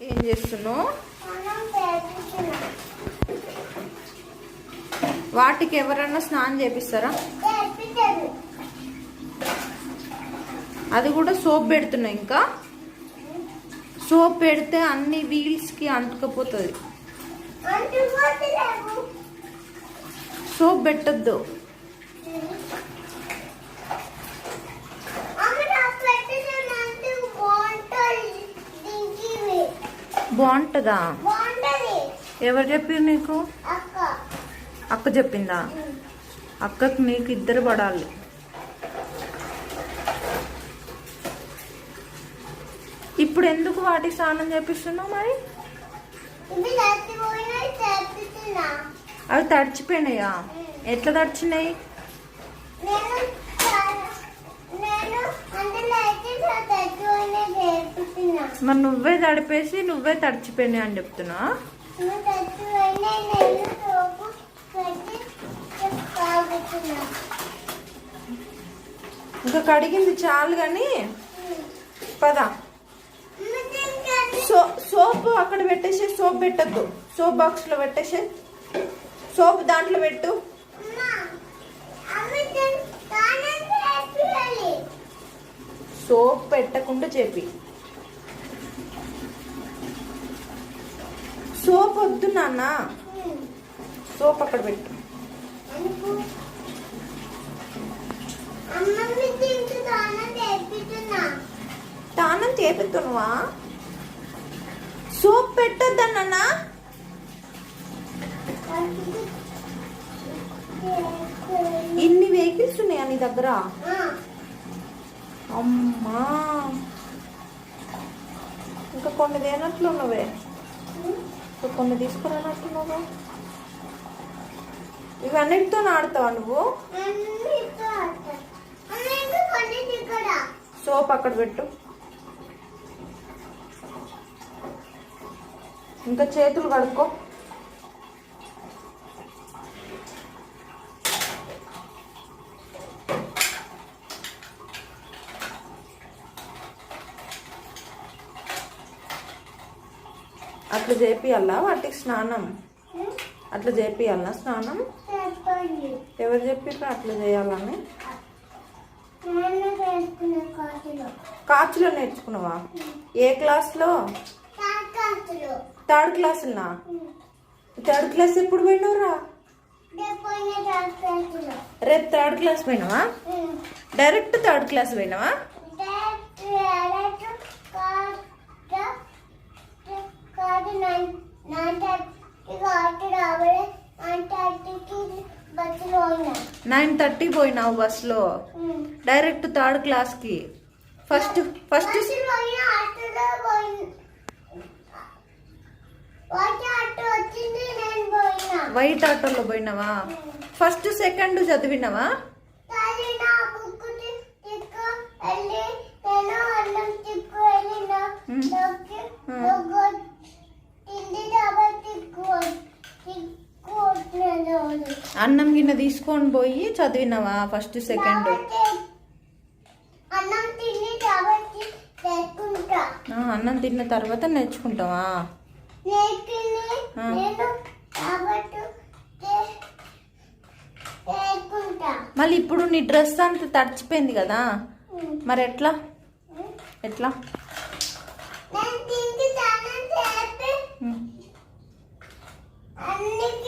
ఏం చేస్తున్నావు? వాటికి ఎవరన్నా స్నానం చేపిస్తారా? అది కూడా సోప్ పెడుతున్నా ఇంకా. సోప్ పెడితే అన్ని వీల్స్కి అంటుకపోతుంది. సోప్ పెట్టద్దు అమ్మ నాకు పెట్టినంటే బాగుంటుంది దీనికి బాగుంటుందా? ఎవరు చెప్పారు నీకు? అక్క. చెప్పిందా? అక్కకి నీకు ఇద్దరు పడాలి ఇప్పుడు ఎందుకు వాటికి స్నానం చేపిస్తున్నావు మరి? అవి తడిచిపోయినాయా? ఎట్లా తడిచినాయి నేను చాలా- నేను అందులో అయితే చచ్చిపోయినా చేపిస్తున్నా మరి నువ్వే తడిపేసి నువ్వే తడిచిపోయినాయి అని చెప్తున్నా? ఇంకా కడిగింది చాలు కానీ పదా. సో సోప్ అక్కడ పెట్టేసి సోప్ పెట్టద్దు. సోప్ బాక్స్లో పెట్టేసి సోప్ దాంట్లో పెట్టు. సోప్ పెట్టకుండా చెప్పి సోప్ వద్దు నాన్న. సోప్ అక్కడ పెట్టు. తానం చేపిస్తున్నావా? సోప్ పెట్టొద్దన్నా ఇన్ని వెహికల్స్ ఉన్నాయా నీ దగ్గర? అమ్మా. ఇంకా కొన్ని తేనట్లున్నవే ఇంకా కొన్ని తీసుకురానట్టున్నావా ఇవన్నిటితో ఆడతావా నువ్వు? సోప్ అక్కడ పెట్టు. ఇంకా చేతులు కడుక్కో అట్లా చేపియాలా? వాటికి స్నానం. అట్లా చేపియాలా స్నానం? ఎవరు చెప్పిర్రు అట్లా చేయాలని? కాచులో నేర్చుకున్నావా? ఏ క్లాస్లో? థర్డ్ క్లాసునా థర్డ్ క్లాస్ ఎప్పుడు పోయినావురా? రేపు థర్డ్ క్లాస్ పోయినావా? డైరెక్ట్ థర్డ్ క్లాస్ పోయినావా? నైన్ థర్టీ పోయినావు బస్లో డైరెక్ట్ థర్డ్ క్లాస్కి ఫస్ట్ ఫస్ట్ బస్సులో వాటి ఆటోలో పోయినావా? ఫస్ట్ సెకండ్ చదివినావా? తిండి అన్నం గిన్నె తీసుకొని పోయి చదివినావా ఫస్ట్ సెకండ్ అన్నం తిన్న తర్వాత నేర్చుకుంటావా? మళ్ళీ ఇప్పుడు నీ డ్రెస్ అంతా తడిచిపోయింది కదా? మరి ఎట్లా? ఎట్లా. అన్నికి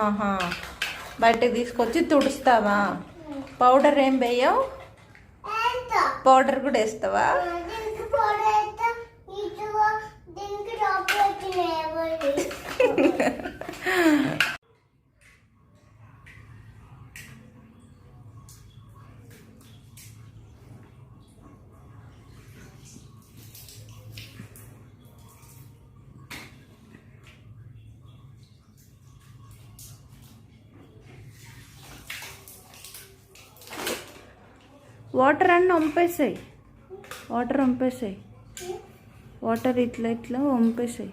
ఆహా. బయటకు తీసుకొచ్చి తుడుస్తావా? పౌడర్ ఏం వేయవు? పౌడర్ కూడా వేస్తావా? వాటర్ అన్నీ వంపేసాయి. వాటర్ వంపేసాయి. వాటర్ ఇట్లా ఇట్లా వంపేసాయి.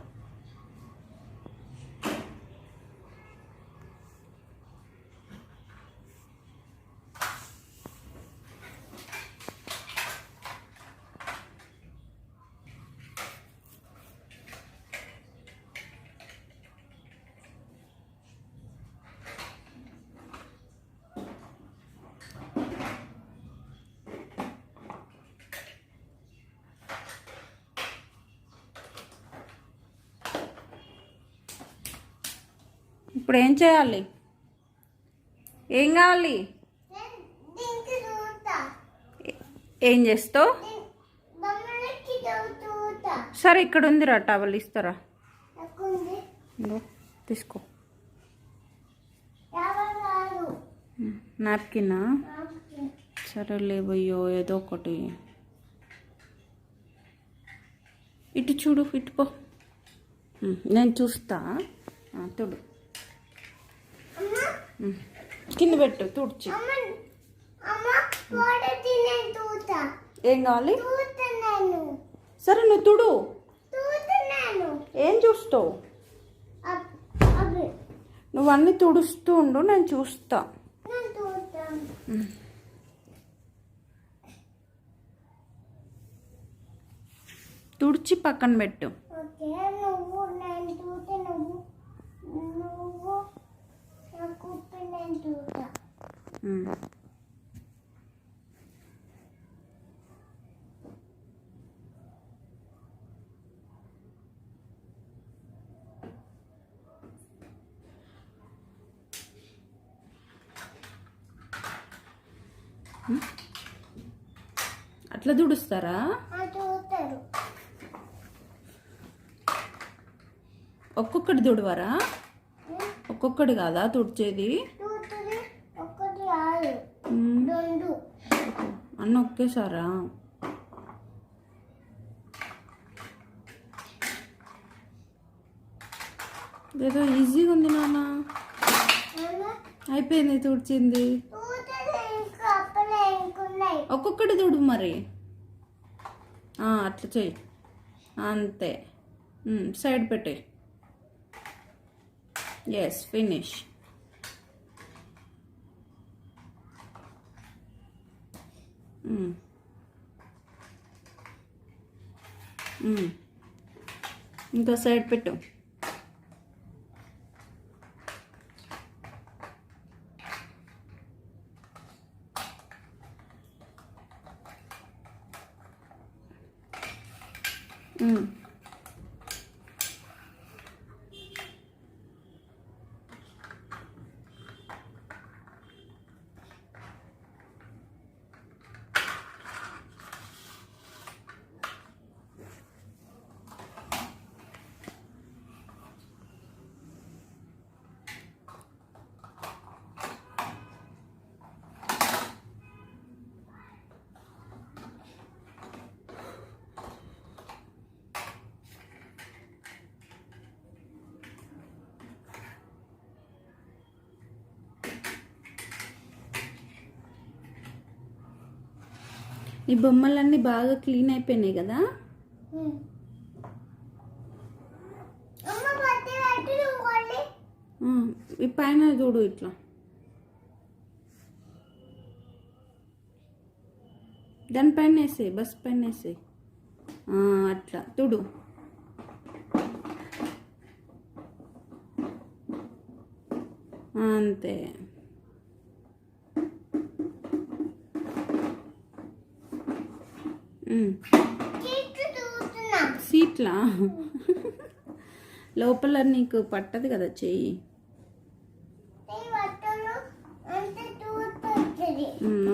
ఇప్పుడు ఏం చేయాలి? ఏం కావాలి? ఏం చేస్తావు? సరే ఇక్కడ ఉందిరా టవల్ ఇస్తారా? తీసుకో. నాప్కినా? సరే లేవయ్యో ఏదో ఒకటి. ఇటు చూడు ఇటు పో. నేను చూస్తా. ఆ, తుడు. కింద పెట్టు తుడిచి. ఏం కావాలి? సరే నువ్వు తుడు. ఏం చూస్తావు? నువ్వు అన్నీ తుడుస్తూ ఉండు నేను చూస్తా. తుడిచి పక్కన పెట్టు ఓకే నువ్వు నేను చూస్తే నువ్వు నువ్వు నాకు ఉప్పు నేను చూస్తా ఉమ్. ఉమ్. అట్లా చూస్తారు ఒక్కొక్కటి తుడవరా ఒక్కొక్కటి కాదా తుడిచేది? అన్న ఒకేసారా ఏదో ఈజీగా ఉంది నాన్న. అయిపోయింది తుడిచింది. ఒక్కొక్కటి తుడు మరి. అట్లా చెయ్యి. అంతే. సైడ్ పెట్టే ఎస్ ఫినిష్ ఇంకో సైడ్ పెట్టు ఉమ్. ఈ బొమ్మలన్నీ బాగా క్లీన్ అయిపోయినాయి కదా? ఈ పైన చూడు ఇట్లా. దానిపైన వేసేయి బస్ పైన వేసేయి. ఆ, అట్లా తుడు. అంతే. సీట్లా? లోపల నీకు పట్టదు కదా చెయ్యి?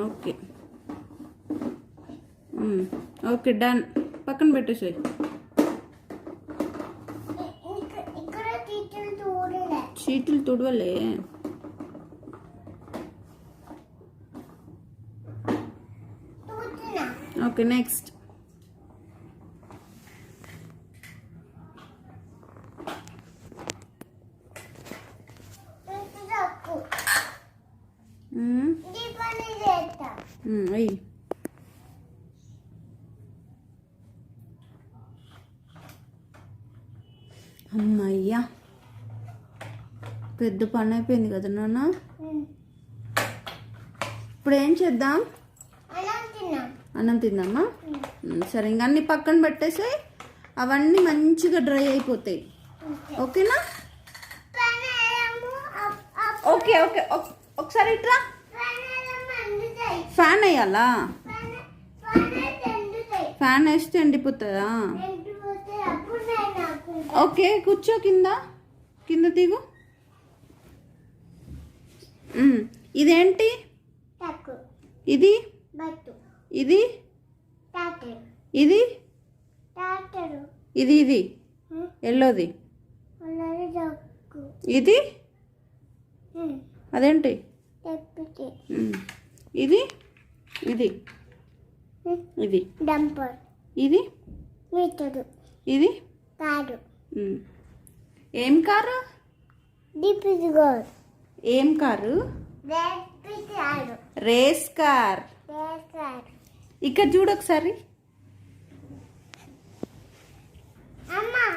ఓకే. Okay done. పక్కన పెట్టేసేయ్. చీట్లు తుడవలే. ఓకే నెక్స్ట్ మ్మ్, అయ్యి. అమ్మయ్యా. పెద్ద పని అయిపోయింది కదా నాన్న? ఇప్పుడు ఏం చేద్దాం అన్నం తిందామా? సరే ఇంక అన్ని పక్కన పెట్టేసి అవన్నీ మంచిగా డ్రై అయిపోతాయి. ఓకేనా? ఓకే ఓకే ఒక్- ఒకసారి ఇట్రా. అందుతాయి ఫ్యాన్ వేయాలా? ఫ్యాన్ వేస్తే ఎండిపోతుందా? ఓకే కూర్చో కింద. కింద దిగు. ఇదేంటి? ఇది? బట్టు ఇది? ఇది? టాటరు ఇది ఇది. ఎల్లోది. ఇది? అదేంటి. ఇది? ఇది. ఇది. డంపర్ ఇది? మీటరు ఇది? కారు. ఏం కారు? గోల్ ఏం కారు? Race car. రేకారు ఇక్కడ చూడొకసారి అమ్మా అమ్మ.